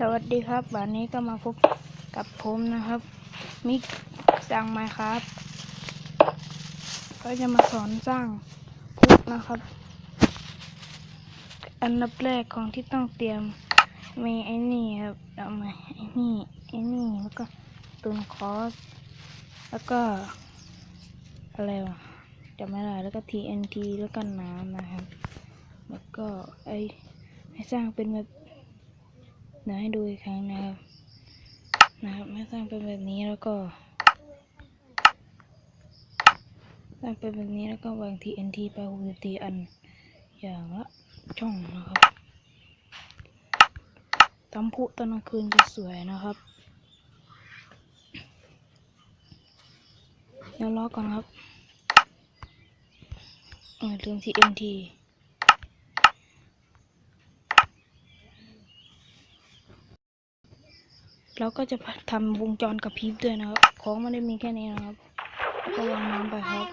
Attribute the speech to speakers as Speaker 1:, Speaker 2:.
Speaker 1: สวัสดีครับวันนี้ก็มาพบกับผมนะครับ มิกสร้างไมครับ ก็จะมาสอนสร้างพุกนะครับ อันดับแรกของที่ต้องเตรียม มีไอ้นี่ครับเอามาไอ้นี่ไอ้นี่แล้วก็ตุนคอสแล้วก็ อะไรวะจำไม่ได้แล้วก็ TNT แล้วก็น้ำนะครับ แล้วก็ไอ้ให้สร้างเป็นแบบ เดี๋ยวให้ดูอีกครั้งนะครับ นะครับให้สร้างเป็นแบบนี้แล้วก็สร้างเป็นแบบนี้แล้วก็วาง TNT ไปหกสิบตีอันอย่างละช่องนะครับทำพุตอนกลางคืนจะสวยนะครับเดี๋ยวรอก่อนครับเออลืม TNT เราก็จะทำวงจรกระพริบด้วยนะครับ ของมันได้มีแค่นี้นะครับ ก็วางน้ำไปครับ